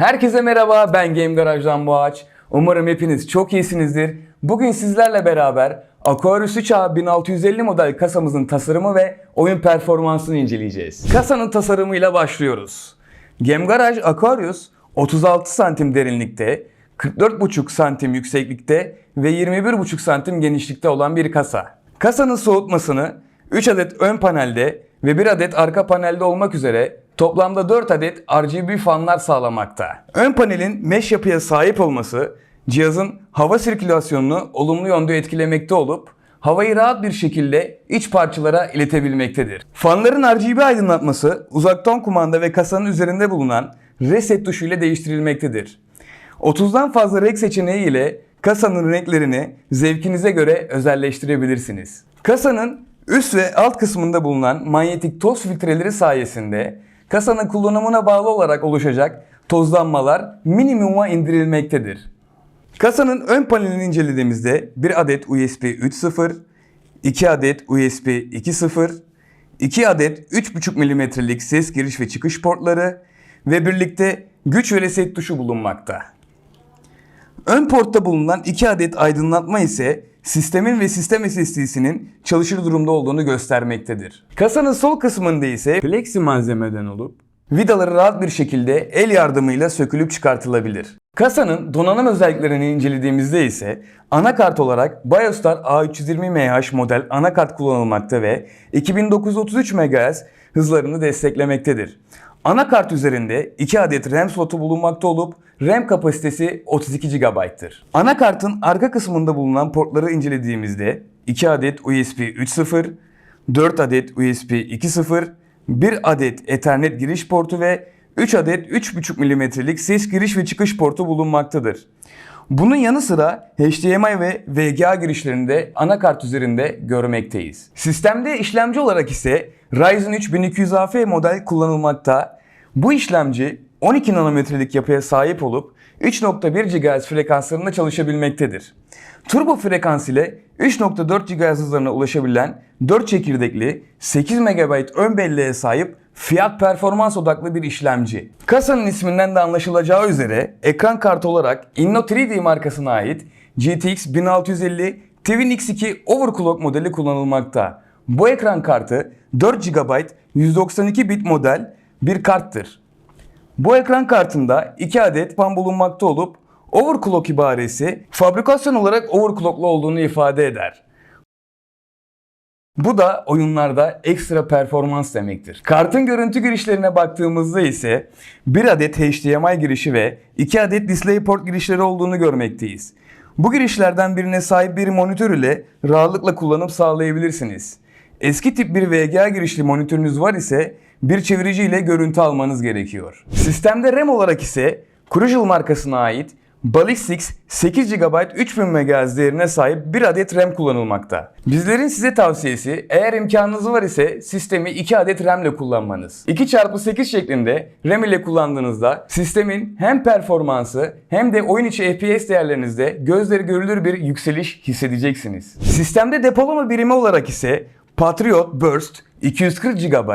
Herkese merhaba, ben Game Garage'dan Boğaç. Umarım hepiniz çok iyisinizdir. Bugün sizlerle beraber Aquarius 3A 1650 model kasamızın tasarımı ve oyun performansını inceleyeceğiz. Kasanın tasarımıyla başlıyoruz. Game Garage Aquarius 36 santim derinlikte, 44,5 santim yükseklikte ve 21,5 santim genişlikte olan bir kasa. Kasanın soğutmasını 3 adet ön panelde ve 1 adet arka panelde olmak üzere toplamda 4 adet RGB fanlar sağlamakta. Ön panelin mesh yapıya sahip olması cihazın hava sirkülasyonunu olumlu yönde etkilemekte olup havayı rahat bir şekilde iç parçalara iletebilmektedir. Fanların RGB aydınlatması uzaktan kumanda ve kasanın üzerinde bulunan reset tuşu ile değiştirilmektedir. 30'dan fazla renk seçeneği ile kasanın renklerini zevkinize göre özelleştirebilirsiniz. Kasanın üst ve alt kısmında bulunan manyetik toz filtreleri sayesinde kasanın kullanımına bağlı olarak oluşacak tozlanmalar minimuma indirilmektedir. Kasanın ön panelini incelediğimizde bir adet USB 3.0, 2 adet USB 2.0, 2 adet 3.5 mm'lik ses giriş ve çıkış portları ve birlikte güç ve reset tuşu bulunmakta. Ön portta bulunan 2 adet aydınlatma ise sistemin ve sistem SSD'sinin çalışır durumda olduğunu göstermektedir. Kasanın sol kısmında ise plexi malzemeden olup vidaları rahat bir şekilde el yardımıyla sökülüp çıkartılabilir. Kasanın donanım özelliklerini incelediğimizde ise anakart olarak Biostar A320MH model anakart kullanılmakta ve 2933 MHz hızlarını desteklemektedir. Anakart üzerinde 2 adet RAM slotu bulunmakta olup RAM kapasitesi 32 GB'tır. Anakartın arka kısmında bulunan portları incelediğimizde 2 adet USB 3.0, 4 adet USB 2.0, 1 adet Ethernet giriş portu ve 3 adet 3.5 mm'lik ses giriş ve çıkış portu bulunmaktadır. Bunun yanı sıra HDMI ve VGA girişlerini de anakart üzerinde görmekteyiz. Sistemde işlemci olarak ise Ryzen 3 1200AF model kullanılmakta. Bu işlemci 12 nanometrelik yapıya sahip olup 3.1 GHz frekanslarında çalışabilmektedir. Turbo frekans ile 3.4 GHz hızlarına ulaşabilen 4 çekirdekli 8 MB ön belleğe sahip fiyat performans odaklı bir işlemci. Kasanın isminden de anlaşılacağı üzere ekran kartı olarak Inno 3D markasına ait GTX 1650 Twin X2 Overclock modeli kullanılmakta. Bu ekran kartı 4 GB 192 bit model bir karttır. Bu ekran kartında 2 adet fan bulunmakta olup overclock ibaresi fabrikasyon olarak overclocklu olduğunu ifade eder. Bu da oyunlarda ekstra performans demektir. Kartın görüntü girişlerine baktığımızda ise bir adet HDMI girişi ve iki adet DisplayPort girişleri olduğunu görmekteyiz. Bu girişlerden birine sahip bir monitör ile rahatlıkla kullanım sağlayabilirsiniz. Eski tip bir VGA girişli monitörünüz var ise bir çevirici ile görüntü almanız gerekiyor. Sistemde RAM olarak ise Crucial markasına ait Ballistix 8 GB 3000 MHz değerine sahip bir adet RAM kullanılmakta. Bizlerin size tavsiyesi eğer imkanınız var ise sistemi 2 adet RAM ile kullanmanız. 2x8 şeklinde RAM ile kullandığınızda sistemin hem performansı hem de oyun içi FPS değerlerinizde gözleri görülür bir yükseliş hissedeceksiniz. Sistemde depolama birimi olarak ise Patriot Burst 240 GB,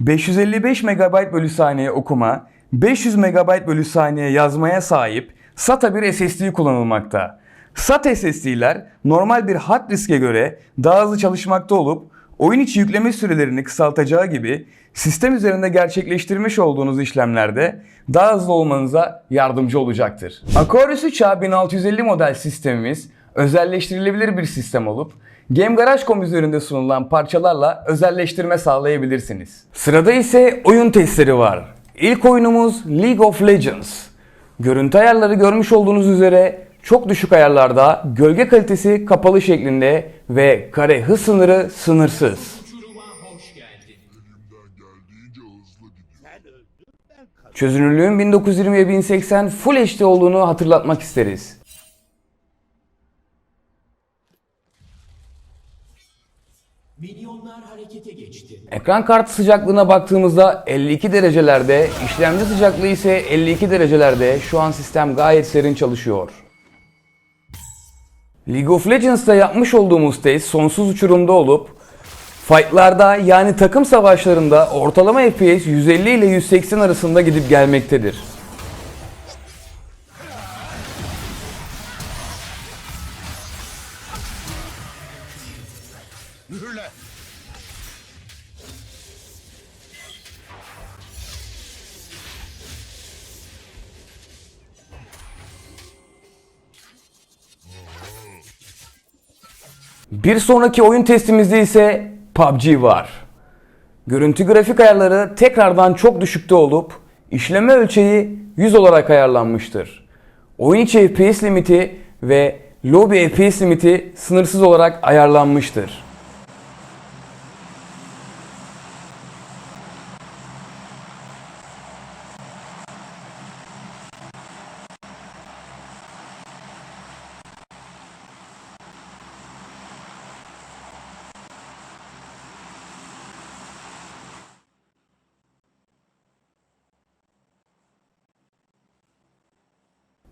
555 MB bölü saniye okuma, 500 MB bölü saniye yazmaya sahip SATA bir SSD kullanılmakta. SATA SSD'ler normal bir hard diske göre daha hızlı çalışmakta olup oyun içi yükleme sürelerini kısaltacağı gibi sistem üzerinde gerçekleştirmiş olduğunuz işlemlerde daha hızlı olmanıza yardımcı olacaktır. Aquarius 3A 1650 model sistemimiz özelleştirilebilir bir sistem olup Game Garage.com üzerinde sunulan parçalarla özelleştirme sağlayabilirsiniz. Sırada ise oyun testleri var. İlk oyunumuz League of Legends. Görüntü ayarları görmüş olduğunuz üzere çok düşük ayarlarda, gölge kalitesi kapalı şeklinde ve kare hız sınırı sınırsız. Çözünürlüğün 1920 1080 Full HD olduğunu hatırlatmak isteriz. Milyonlar harekete geçti. Ekran kartı sıcaklığına baktığımızda 52 derecelerde, işlemci sıcaklığı ise 52 derecelerde. Şu an sistem gayet serin çalışıyor. League of Legends'ta yapmış olduğumuz test sonsuz uçurumda olup fightlarda yani takım savaşlarında ortalama FPS 150 ile 180 arasında gidip gelmektedir. Bir sonraki oyun testimizde ise PUBG var. Görüntü grafik ayarları tekrardan çok düşükte olup işleme ölçeği 100 olarak ayarlanmıştır. Oyun içi FPS limiti ve lobby FPS limiti sınırsız olarak ayarlanmıştır.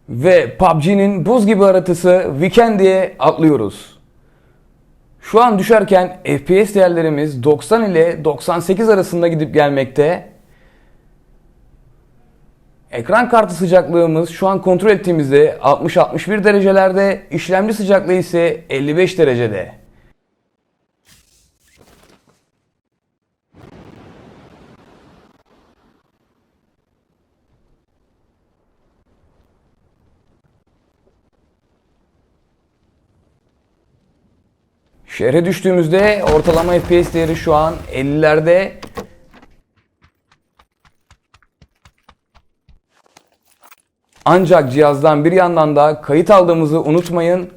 Ve PUBG'nin buz gibi haritası Weekend'e atlıyoruz. Şu an düşerken FPS değerlerimiz 90 ile 98 arasında gidip gelmekte. Ekran kartı sıcaklığımız şu an kontrol ettiğimizde 60-61 derecelerde, işlemci sıcaklığı ise 55 derecede. Şehre düştüğümüzde ortalama FPS değeri şu an 50'lerde. Ancak cihazdan bir yandan da kayıt aldığımızı unutmayın.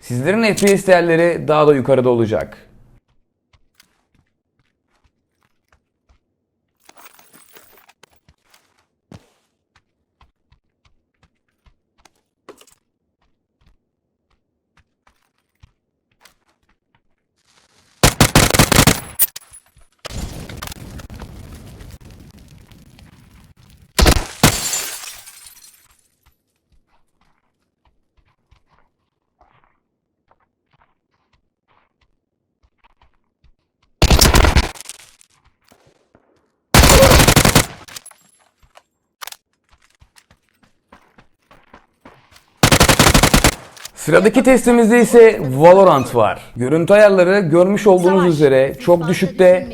Sizlerin FPS değerleri daha da yukarıda olacak. Sıradaki testimizde ise Valorant var. Görüntü ayarları görmüş olduğunuz üzere çok düşükte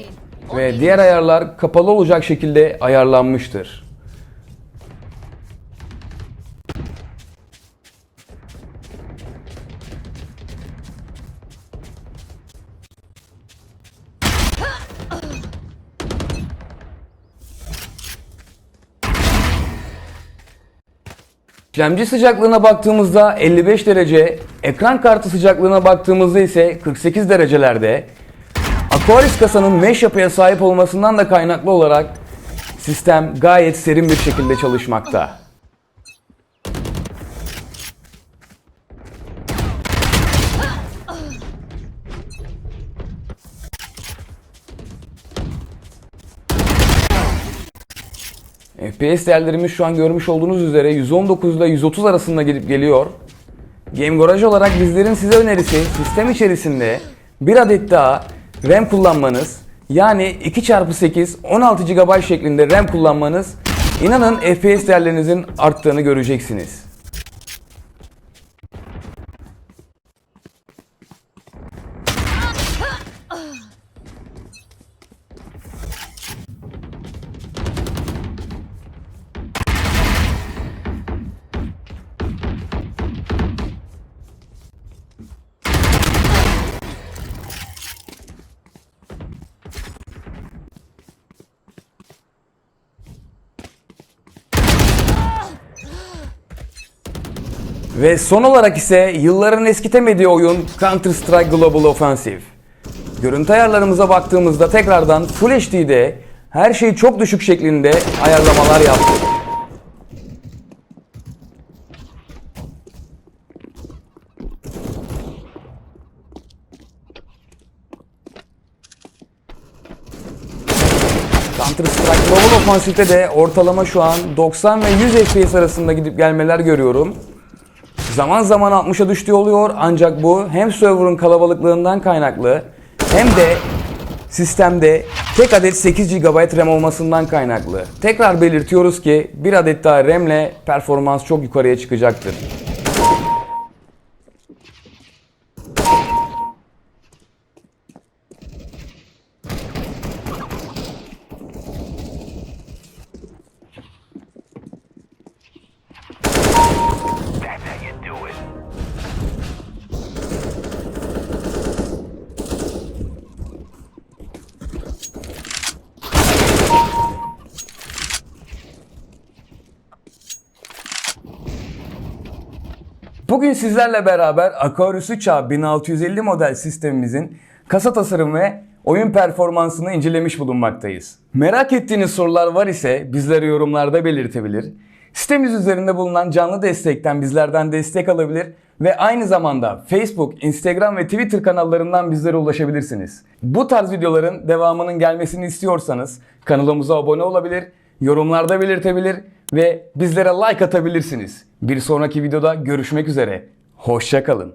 ve diğer ayarlar kapalı olacak şekilde ayarlanmıştır. İşlemci sıcaklığına baktığımızda 55 derece, ekran kartı sıcaklığına baktığımızda ise 48 derecelerde. Aquaris kasanın mesh yapıya sahip olmasından da kaynaklı olarak sistem gayet serin bir şekilde çalışmakta. FPS değerlerimiz şu an görmüş olduğunuz üzere 119 ile 130 arasında gidip geliyor. Game Garage olarak bizlerin size önerisi sistem içerisinde bir adet daha RAM kullanmanız yani 2x8 16 GB şeklinde RAM kullanmanız inanın FPS değerlerinizin arttığını göreceksiniz. Ve son olarak ise yılların eskitemediği oyun Counter Strike Global Offensive. Görüntü ayarlarımıza baktığımızda tekrardan Full HD'de her şey çok düşük şeklinde ayarlamalar yaptık. Counter Strike Global Offensive'de de ortalama şu an 90 ve 100 FPS arasında gidip gelmeler görüyorum. Zaman zaman 60'a düştüğü oluyor ancak bu hem server'ın kalabalıklığından kaynaklı hem de sistemde tek adet 8 GB RAM olmasından kaynaklı. Tekrar belirtiyoruz ki bir adet daha RAM ile performans çok yukarıya çıkacaktır. Bugün sizlerle beraber Aquarius 3 A 1650 model sistemimizin kasa tasarımı ve oyun performansını incelemiş bulunmaktayız. Merak ettiğiniz sorular var ise bizlere yorumlarda belirtebilir. Sitemiz üzerinde bulunan canlı destekten bizlerden destek alabilir ve aynı zamanda Facebook, Instagram ve Twitter kanallarından bizlere ulaşabilirsiniz. Bu tarz videoların devamının gelmesini istiyorsanız kanalımıza abone olabilir, yorumlarda belirtebilir ve bizlere like atabilirsiniz. Bir sonraki videoda görüşmek üzere. Hoşçakalın.